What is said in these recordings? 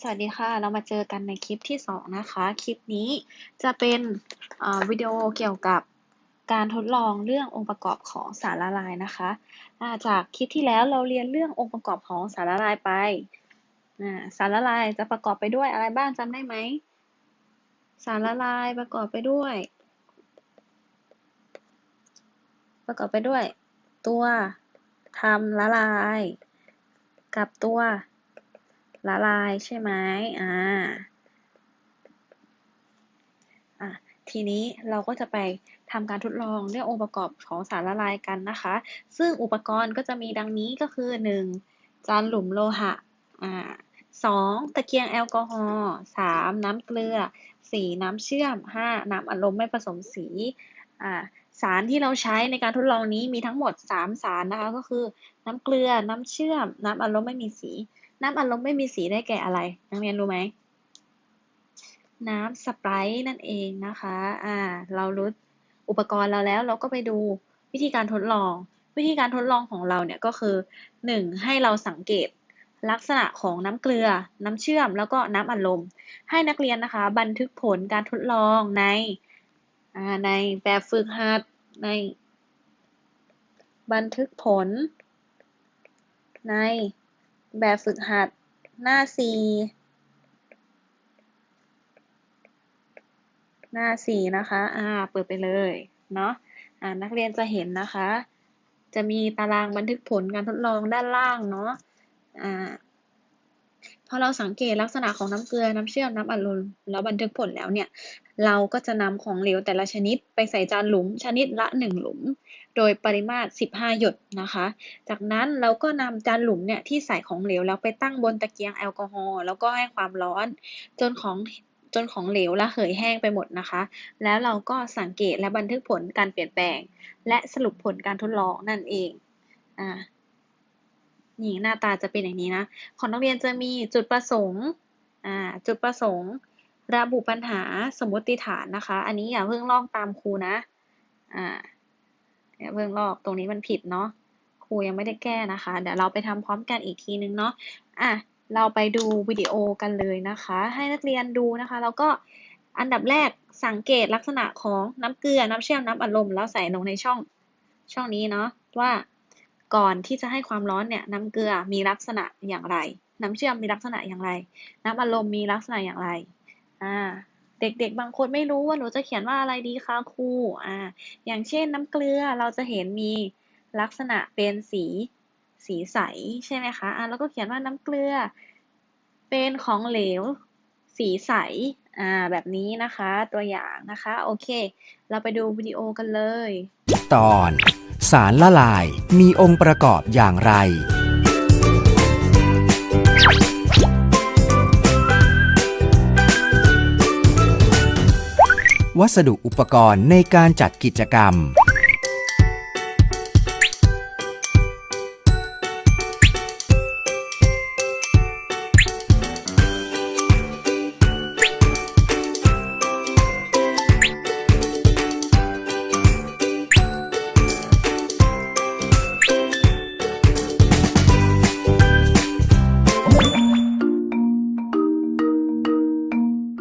สวัสดีค่ะ เรามาเจอกันในคลิปที่สองนะคะ คลิปนี้จะเป็นวิดีโอเกี่ยวกับการทดลองเรื่ององค์ประกอบของสารละลายนะคะาจากคลิปที่แล้วเราเรียนเรื่ององค์ประกอบของสารละลายไป สารละลายจะประกอบไปด้วยอะไรบ้างจำได้ไหม สารละลายประกอบไปด้วย ประกอบไปด้วย ตัวทำละลาย กับตัว ละลายใช่ไหมอ่าอะทีนี้เราก็จะไปทำการทดลองเรื่ององค์ประกอบของสารละลายกันนะคะ ซึ่งอุปกรณ์ก็จะมีดังนี้ก็คือ 1. จานหลุมโลหะอ่า 2. ตะเกียงแอลกอฮอล์ 3. น้ำเกลือ 4. น้ำเชื่อม 5. น้ำอัดลมไม่ผสมสีอ่าสารที่เราใช้ในการทดลองนี้มีทั้งหมด3สารนะคะ ก็คือน้ำเกลือน้ำเชื่อม น้ำอัดลมไม่มีสี น้ำอัดลมไม่มีสีได้แก่อะไร นักเรียนรู้ไหม น้ำสไปร์นั่นเองนะคะ อ่า เรารู้อุปกรณ์เราแล้ว เราก็ไปดูวิธีการทดลอง วิธีการทดลองของเราเนี่ยก็คือ 1. ให้เราสังเกตลักษณะของน้ำเกลือ น้ำเชื่อม แล้วก็น้ำอัดลม ให้นักเรียนนะคะ บันทึกผลการทดลองในอ่าในแบบฝึกหัด ใน บันทึกผลใน แบบฝึกหัด หน้าสี่หน้าสี่นะคะ อ่า เปิดไปเลย เนาะอ่า นักเรียนจะเห็นนะคะ จะมีตารางบันทึกผลการทดลองด้านล่างเนาะ อ่า พอเราสังเกตลักษณะของน้ำเกลือน้ำเชื่อมน้ำอัดลมแล้วบันทึกผลแล้วเนี่ย เราก็จะนำของเหลวแต่ละชนิดไปใส่จานหลุมชนิดละ 1 หลุม โดยปริมาตร 15 หยดนะคะ จากนั้นเราก็นำจานหลุมเนี่ยที่ใส่ของเหลวแล้วไปตั้งบนตะเกียงแอลกอฮอล์แล้วก็ให้ความร้อน จนของจนของเหลวระเหยแห้งไปหมดนะคะ แล้วเราก็สังเกตและบันทึกผลการเปลี่ยนแปลง และสรุปผลการทดลองนั่นเองอ่า นี่หน้าตาจะเป็นอย่างนี้นะ ของนักเรียนจะมีจุดประสงค์อ่าจุดประสงค์ ระบุปัญหาสมมติฐานนะคะ อันนี้อย่าเพิ่งลอกตามครูนะอ่าอย่าเพิ่งลอกตรงนี้มันผิดเนาะครูยังไม่ได้แก้นะคะ เดี๋ยวเราไปทำพร้อมกันอีกทีนึงเนาะอะเราไปดูวิดีโอกันเลยนะคะ ให้นักเรียนดูนะคะ แล้วก็อันดับแรกสังเกตลักษณะของน้ำเกลือ น้ำเชื่อม น้ำอัดลม แล้วใส่ลงในช่องช่องนี้เนาะว่า ก่อนที่จะให้ความร้อนเนี่ยน้ำเกลือมีลักษณะอย่างไร น้ำเชื่อมมีลักษณะอย่างไร น้ำอัดลมมีลักษณะอย่างไรอ่าเด็กๆ บางคนไม่รู้ว่าหนูจะเขียนว่าอะไรดีคะครูอ่าอย่างเช่นน้ำเกลือเราจะเห็นมีลักษณะเป็นสีสีใสใช่ไหมคะอ่าแล้วก็เขียนว่าน้ำเกลือ เป็นของเหลว สีใสอ่าแบบนี้นะคะตัวอย่างนะคะ โอเค เราไปดูวิดีโอกันเลย ตอน สารละลายมีองค์ประกอบอย่างไร วัสดุอุปกรณ์ในการจัดกิจกรรม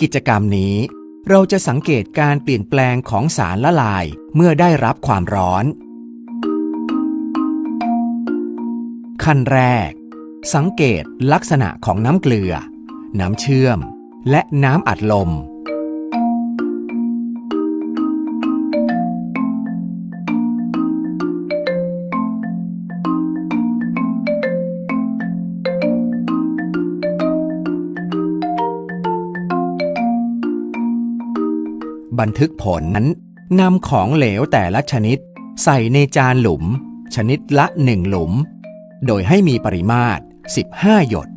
กิจกรรมนี้ เราจะสังเกตการเปลี่ยนแปลงของสารละลายเมื่อได้รับความร้อน ขั้นแรก สังเกตลักษณะของน้ำเกลือ น้ำเชื่อม และน้ำอัดลม บันทึกผลนั้นนำของเหลวแต่ละชนิด ใส่ในจานหลุม ชนิดละหนึ่งหลุม โดยให้มีปริมาตร 15 หยด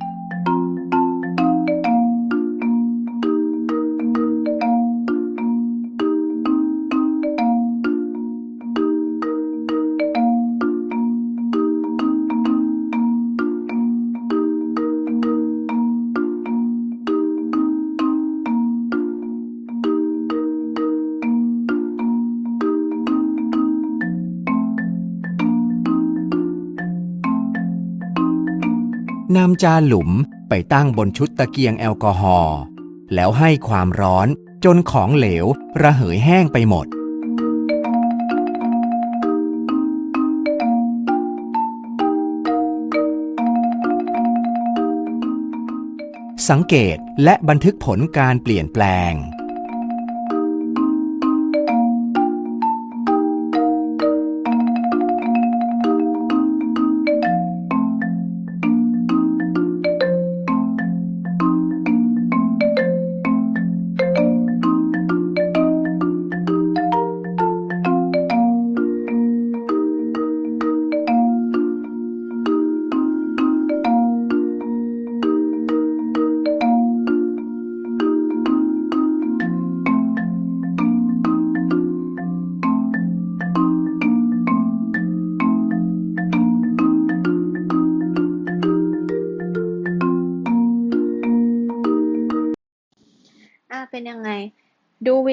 นำจานหลุมไปตั้งบนชุดตะเกียงแอลกอฮอล์แล้วให้ความร้อนจนของเหลวระเหยแห้งไปหมด สังเกตและบันทึกผลการเปลี่ยนแปลง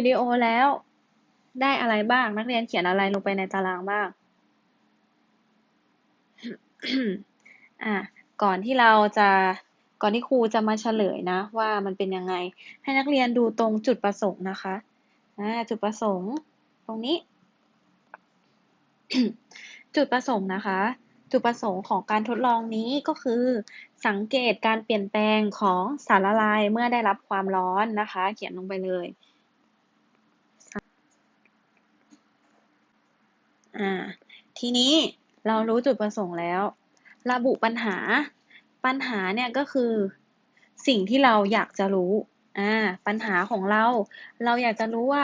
ดูวิดีโอแล้ว ได้อะไรบ้าง นักเรียนเขียนอะไรลงไปในตารางบ้าง อ่าก่อนที่เราจะ ก่อนที่ครูจะมาเฉลยนะ ว่ามันเป็นยังไง ให้นักเรียนดูตรงจุดประสงค์นะคะ อ่า จุดประสงค์ ตรงนี้ จุดประสงค์นะคะจุดประสงค์ของการทดลองนี้ก็คือ สังเกตการเปลี่ยนแปลงของสารละลายเมื่อได้รับความร้อนนะคะ เขียนลงไปเลย อ่า ทีนี้เรารู้จุดประสงค์แล้ว ระบุปัญหา ปัญหาเนี่ยก็คือ สิ่งที่เราอยากจะรู้ อ่า ปัญหาของเรา เราอยากจะรู้ว่า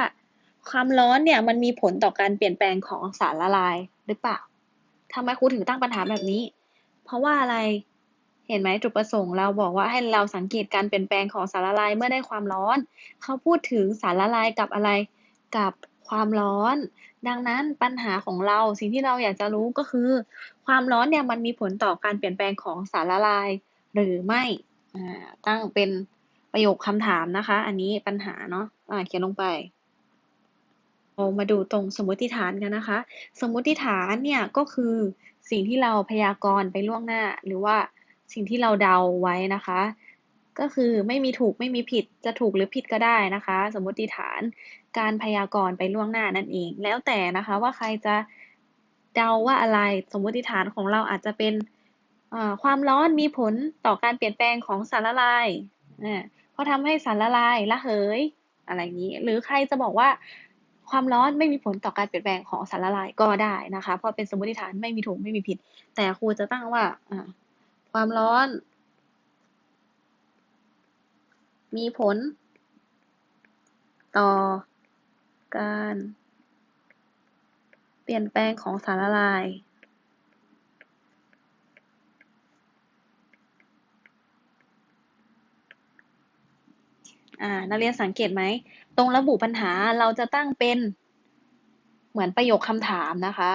ความร้อนเนี่ยมันมีผลต่อการเปลี่ยนแปลงของสารละลายหรือเปล่าทำไมครูถึงตั้งปัญหาแบบนี้ เพราะว่าอะไร เห็นไหมจุดประสงค์เราบอกว่าให้เราสังเกตการเปลี่ยนแปลงของสารละลายเมื่อได้ความร้อน เขาพูดถึงสารละลายกับอะไร กับ ความร้อน ดังนั้นปัญหาของเราสิ่งที่เราอยากจะรู้ก็คือ ความร้อนเนี่ยมันมีผลต่อการเปลี่ยนแปลงของสารละลาย หรือไม่ตั้งเป็นประโยคคำถามนะคะ อันนี้ปัญหาเนาะอ่าเขียนลงไปเรามาดูตรงสมมติฐานกันนะคะ สมมติฐานเนี่ยก็คือสิ่งที่เราพยากรณ์ไปล่วงหน้า หรือว่าสิ่งที่เราเดาไว้นะคะ ก็คือไม่มีถูกไม่มีผิดจะถูกหรือผิดก็ได้นะคะ สมมติฐานการพยากรณ์ไปล่วงหน้านั่นเอง แล้วแต่นะคะว่าใครจะเดาว่าอะไรสมมติฐานของเราอาจจะเป็นความร้อนมีผลต่อการเปลี่ยนแปลงของสารละลายเพราะทำให้สารละลายระเหยอะไรอย่างนี้ หรือใครจะบอกว่าความร้อนไม่มีผลต่อการเปลี่ยนแปลงของสารละลายก็ได้นะคะ เพราะเป็นสมมติฐานไม่มีถูกไม่มีผิด แต่ครูจะตั้งว่าความร้อน มีผล ต่อการ เปลี่ยนแปลงของสารละลายอ่านักเรียนสังเกตไหม ตรงระบุปัญหาเราจะตั้งเป็นเหมือนประโยคคำถามนะคะ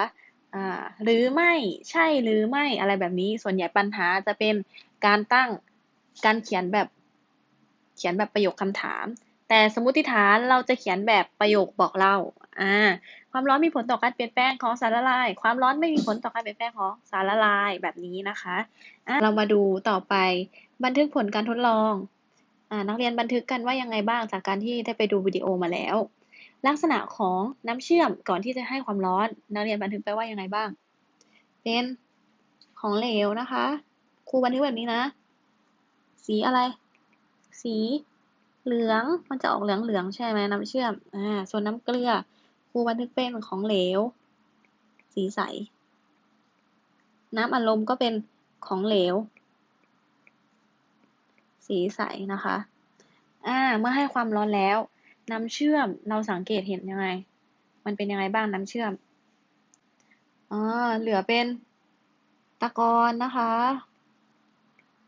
อ่าหรือไม่ใช่หรือไม่อะไรแบบนี้ส่วนใหญ่ปัญหาจะเป็นการตั้งการเขียนแบบ เขียนแบบประโยคคำถาม แต่สมมติฐานเราจะเขียนแบบประโยคบอกเล่าอ่าความร้อนมีผลต่อการเปลี่ยนแปลงของสารละลาย ความร้อนไม่มีผลต่อการเปลี่ยนแปลงของสารละลายแบบนี้นะคะอ่าเรามาดูต่อไปบันทึกผลการทดลองอ่านักเรียนบันทึกกันว่ายังไงบ้างจากการที่ได้ไปดูวิดีโอมาแล้ว ลักษณะของน้ำเชื่อมก่อนที่จะให้ความร้อน นักเรียนบันทึกไปว่ายังไงบ้าง เป็นของเหลวนะคะครูบันทึกแบบนี้นะ สีอะไร สีเหลือง มันจะออกเหลืองเหลืองใช่ไหมน้ำเชื่อม อ่า ส่วนน้ำเกลือครูบันทึกเป็นของเหลว สีใส น้ำอัดลมก็เป็นของเหลว สีใสนะคะ อ่า เมื่อให้ความร้อนแล้ว น้ำเชื่อมเราสังเกตเห็นยังไง มันเป็นยังไงบ้างน้ำเชื่อมอ่าเหลือเป็นตะกอนนะคะ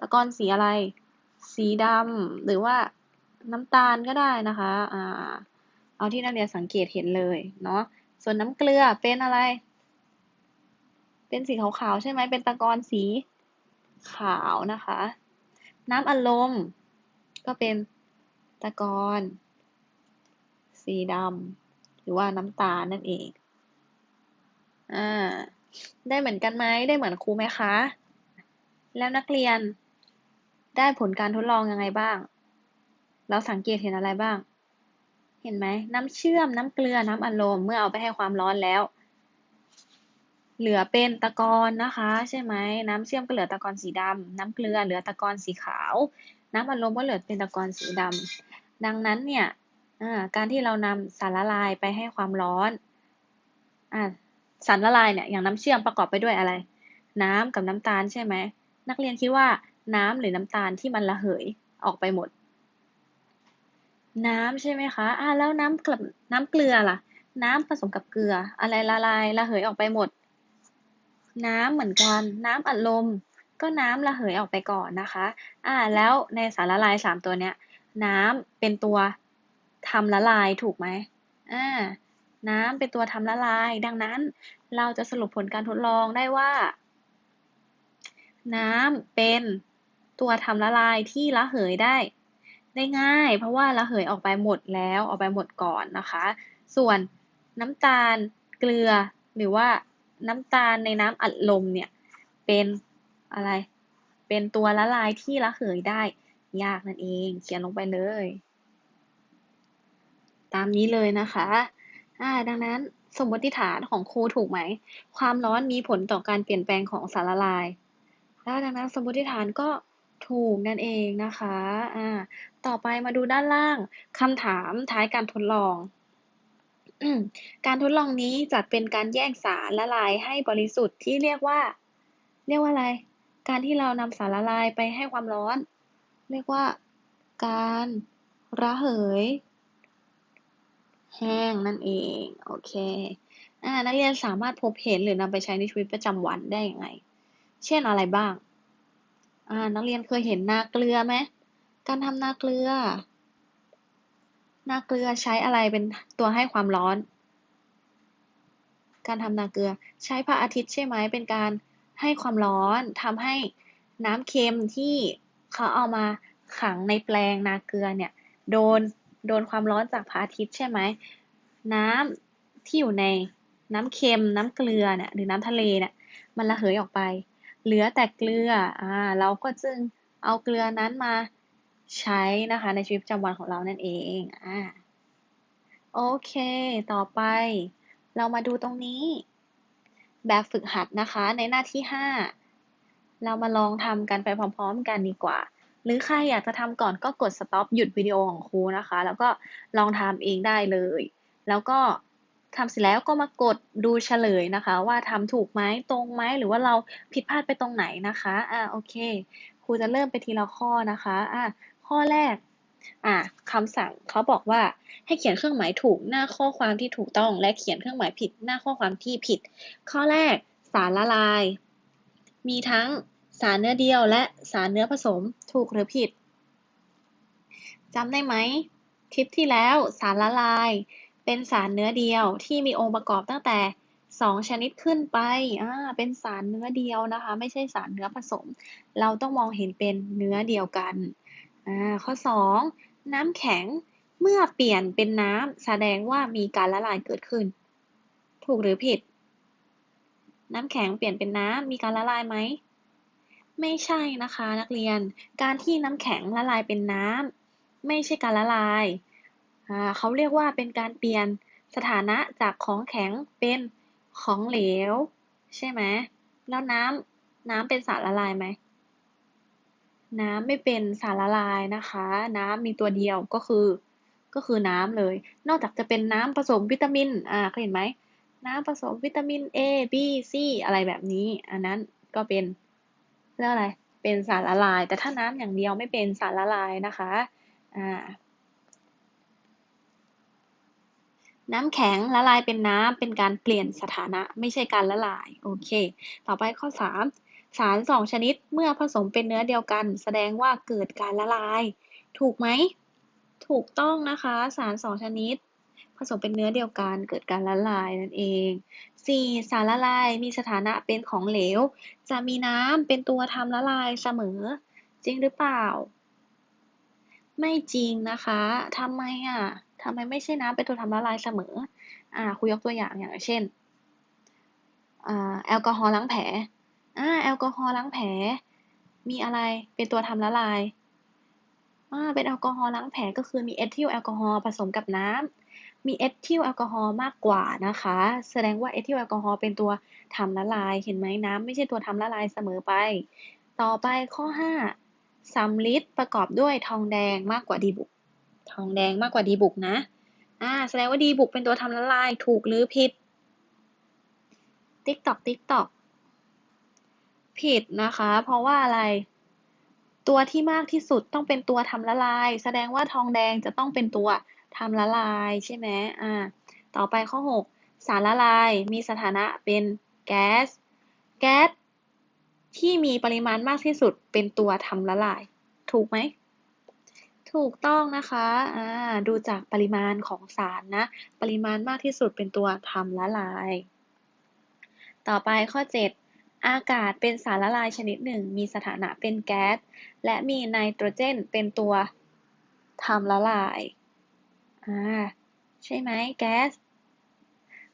ตะกอนสีอะไร สีดำหรือว่าน้ำตาลก็ได้นะคะอ่าเอาที่นักเรียนสังเกตเห็นเลยเนาะส่วนน้ำเกลือเป็นอะไร เป็นสีขาวๆใช่ไหมเป็นตะกอนสีขาวนะคะ น้ำอัดลมก็เป็นตะกอนสีดำหรือว่าน้ำตาลนั่นเองอ่าได้เหมือนกันไหมได้เหมือนครูไหมคะ แล้วนักเรียน ได้ผลการทดลองยังไงบ้าง เราสังเกตเห็นอะไรบ้าง เห็นไหม น้ำเชื่อม น้ำเกลือ น้ำอัดลม เมื่อเอาไปให้ความร้อนแล้ว เหลือเป็นตะกอนนะคะ ใช่ไหม น้ำเชื่อมก็เหลือตะกอนสีดำ น้ำเกลือเหลือตะกอนสีขาว น้ำอัดลมก็เหลือเป็นตะกอนสีดำ ดังนั้นเนี่ยการที่เรานำสารละลายไปให้ความร้อนอสารละลายเนี่ย อย่างน้ำเชื่อมประกอบไปด้วยอะไร น้ำกับน้ำตาลใช่ไหม นักเรียนคิดว่า น้ำหรือน้ำตาลที่มันระเหยออกไปหมด น้ำใช่ไหมคะอ่าแล้วน้ำกลับน้ำเกลือล่ะ น้ำผสมกับเกลือ อะไรละลายระเหยออกไปหมด น้ำเหมือนกัน น้ำอัดลม ก็น้ำระเหยออกไปก่อนนะคะ อ่า แล้วในสารละลายสามตัวเนี้ย น้ำเป็นตัวทำละลายถูกไหมอ่าน้ำเป็นตัวทำละลาย ดังนั้นเราจะสรุปผลการทดลองได้ว่า น้ำเป็น ตัวทำละลายที่ระเหยได้ได้ง่าย เพราะว่าระเหยออกไปหมดแล้วออกไปหมดก่อนนะคะ ส่วนน้ำตาลเกลือหรือว่าน้ำตาลในน้ำอัดลมเนี่ยเป็นอะไร เป็นตัวละลายที่ระเหยได้ยากนั่นเองเขียนลงไปเลย ตามนี้เลยนะคะอ่าดังนั้นสมมติฐานของครูถูกไหม ความร้อนมีผลต่อการเปลี่ยนแปลงของสารละลาย แล้วดังนั้นสมมติฐานก็ ถูกนั่นเองนะคะ อ่า ต่อไปมาดูด้านล่างคำถามท้ายการทดลอง การทดลองนี้จัดเป็นการแยกสารละลายให้บริสุทธิ์ที่เรียกว่า เรียกว่าอะไร การที่เรานำสารละลายไปให้ความร้อน เรียกว่า การระเหย แห้งนั่นเอง โอเค อ่า นักเรียนสามารถพบเห็นหรือนำไปใช้ในชีวิตประจำวันได้อยังไงเช่นอะไรบ้าง อ่า นักเรียนเคยเห็นนาเกลือไหมการทำนาเกลือ นาเกลือใช้อะไรเป็นตัวให้ความร้อน การทำนาเกลือใช้พระอาทิตย์ใช่ไหมเป็นการให้ความร้อนทำให้น้ำเค็มที่เขาเอามาขังในแปลงนาเกลือเนี่ยโดนโดนความร้อนจากพระอาทิตย์ใช่ไหมน้ำที่อยู่ในน้ำเค็มน้ำเกลือเนี่ยหรือน้ำทะเลเนี่ยมันระเหยออกไป เหลือแต่เกลืออ่าเราก็จึงเอาเกลือนั้นมาใช้นะคะในชีวิตประจำวันของเรานั่นเองอ่าโอเค ต่อไป เรามาดูตรงนี้ แบบฝึกหัดนะคะในหน้าที่ 5 เรามาลองทำกันไปพร้อมๆกันดีกว่า หรือใครอยากจะทำก่อนก็กด stop หยุดวิดีโอของครูนะคะ แล้วก็ลองทำเองได้เลย แล้วก็ ทำเสร็จแล้วก็มากดดูเฉลยนะคะ ว่าทำถูกไหมตรงไหมหรือว่าเราผิดพลาดไปตรงไหนนะคะอ่าโอเคครูจะเริ่มไปทีละข้อนะคะอ่าข้อแรกอ่าคำสั่งเขาบอกว่าให้เขียนเครื่องหมายถูกหน้าข้อความที่ถูกต้อง และเขียนเครื่องหมายผิดหน้าข้อความที่ผิด ข้อแรกสารละลาย มีทั้งสารเนื้อเดียวและสารเนื้อผสมถูกหรือผิดจำได้ไหมคลิปที่แล้วสารละลาย เป็นสารเนื้อเดียวที่มีองค์ประกอบตั้งแต่สองชนิดขึ้นไป อ่า เป็นสารเนื้อเดียวนะคะ ไม่ใช่สารเนื้อผสม เราต้องมองเห็นเป็นเนื้อเดียวกัน อ่า ข้อสองน้ำแข็ง เมื่อเปลี่ยนเป็นน้ำแสดงว่ามีการละลายเกิดขึ้น ถูกหรือผิด น้ำแข็งเปลี่ยนเป็นน้ำมีการละลายไหม ไม่ใช่นะคะนักเรียน การที่น้ำแข็งละลายเป็นน้ำไม่ใช่การละลาย เขาเรียกว่าเป็นการเปลี่ยนสถานะจากของแข็งเป็นของเหลว ใช่ไหมแล้วน้ำน้ำเป็นสารละลายไหมน้ำไม่เป็นสารละลายนะคะ น้ำมีตัวเดียวก็คือ ก็คือน้ำเลย นอกจากจะเป็นน้ำผสมวิตามิน อ่าเคยเห็นไหม น้ำผสมวิตามิน A B C อะไรแบบนี้ อันนั้นก็เป็นเรียกอะไร เป็นสารละลาย แต่ถ้าน้ำอย่างเดียวไม่เป็นสารละลายนะคะ อ่า น้ำแข็งละลายเป็นน้ำเป็นการเปลี่ยนสถานะไม่ใช่การละลาย โอเค ต่อไปข้อ 3 สารสองชนิดเมื่อผสมเป็นเนื้อเดียวกัน แสดงว่าเกิดการละลาย ถูกไหม ถูกต้องนะคะ สารสองชนิด ผสมเป็นเนื้อเดียวกัน เกิดการละลายนั่นเอง 4. สารละลายมีสถานะเป็นของเหลว จะมีน้ำเป็นตัวทำละลายเสมอ จริงหรือเปล่า ไม่จริงนะคะทำไมอะ ทำไมไม่ใช่น้ำเป็นตัวทำละลายเสมอ อ่าครูยกตัวอย่างอย่างเช่นอ่าแอลกอฮอล์ล้างแผลอ่าแอลกอฮอล์ล้างแผล มีอะไรเป็นตัวทำละลายอ่าเป็นแอลกอฮอล์ล้างแผลก็คือมีเอทิลแอลกอฮอล์ผสมกับน้ำมีเอทิลแอลกอฮอล์มากกว่านะคะ แสดงว่าเอทิลแอลกอฮอล์เป็นตัวทำละลายเห็นไหมน้ำไม่ใช่ตัวทำละลายเสมอไป ต่อไปข้อ5สำลิดประกอบด้วยทองแดงมากกว่าดีบุก ทองแดงมากกว่าดีบุกนะ อ่า แสดงว่าดีบุกเป็นตัวทำละลายถูกหรือผิด ติ๊กตอกติ๊กตอกผิดนะคะ เพราะว่าอะไร ตัวที่มากที่สุดต้องเป็นตัวทำละลาย แสดงว่าทองแดงจะต้องเป็นตัวทำละลายใช่ไหมอ่า ต่อไปข้อ 6 สารละลายมีสถานะเป็นแก๊ส แก๊สที่มีปริมาณมากที่สุดเป็นตัวทำละลาย ถูกไหม ถูกต้องนะคะอ่าดูจากปริมาณของสารนะ ปริมาณมากที่สุดเป็นตัวทำละลาย ต่อไปข้อ 7 อากาศเป็นสารละลายชนิดหนึ่ง มีสถานะเป็นแก๊ส และมีไนโตรเจนเป็นตัวทำละลาย อ่า ใช่ไหมแก๊ส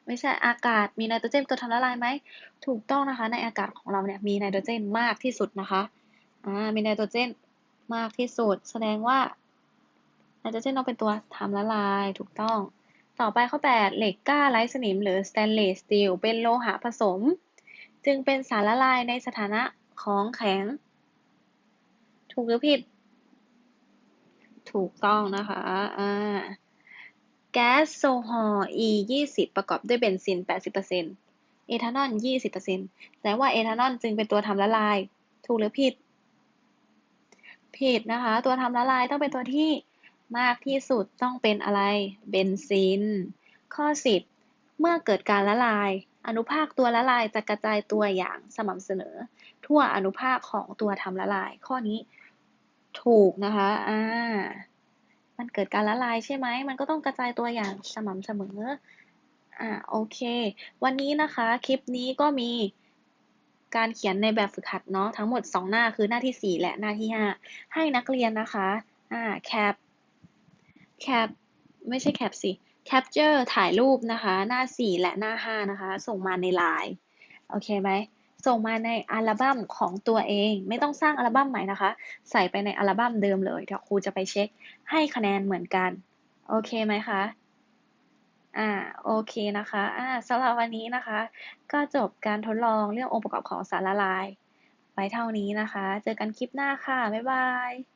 ไม่ใช่อากาศ มีไนโตรเจนตัวทำละลายไหม ถูกต้องนะคะ ในอากาศของเราเนี่ยมีไนโตรเจนมากที่สุดนะคะ อ่า มีไนโตรเจนมากที่สุด แสดงว่า ไนโตรเจนต้องเป็นตัวทำละลายถูกต้อง ต่อไปข้อ 8 เหล็กกล้าไร้สนิมหรือ stainless steel เป็นโลหะผสม จึงเป็นสารละลายในสถานะของแข็ง ถูกหรือผิด ถูกต้องนะคะอ่าแก๊สโซฮอล์ E 20ประกอบด้วยเบนซิน 80%เอทานอล 20%แสดงว่าเอทานอลจึงเป็นตัวทำละลาย ถูกหรือผิด ผิดนะคะ ตัวทำละลายต้องเป็นตัวที่ มากที่สุดต้องเป็นอะไร เบนซิน ข้อ 10 เมื่อเกิดการละลาย อนุภาคตัวละลายจะกระจายตัวอย่างสม่ำเสมอ ทั่วอนุภาคของตัวทำละลาย ข้อนี้ ถูกนะคะ อ่า มันเกิดการละลายใช่ไหม มันก็ต้องกระจายตัวอย่างสม่ำเสมอ อ่า โอเค วันนี้นะคะ คลิปนี้ก็มีการเขียนในแบบฝึกหัดเนาะทั้งหมด 2 หน้าคือหน้าที่ 4 และหน้าที่ 5 ให้นักเรียนนะคะ อ่า แคป แคปไม่ใช่แคปสิ capture ถ่ายรูปนะคะ หน้า 4 และหน้า 5 นะคะ ส่งมาในไลน์โอเคไหม ส่งมาในอัลบั้มของตัวเอง ไม่ต้องสร้างอัลบั้มใหม่นะคะ ใส่ไปในอัลบั้มเดิมเลยเดี๋ยวครูจะไปเช็คให้คะแนนเหมือนกัน โอเคไหมคะ อ่า โอเคนะคะ อ่าสำหรับวันนี้นะคะ ก็จบการทดลองเรื่ององค์ประกอบของสารละลาย ไว้เท่านี้นะคะ เจอกันคลิปหน้าค่ะ บ๊ายบาย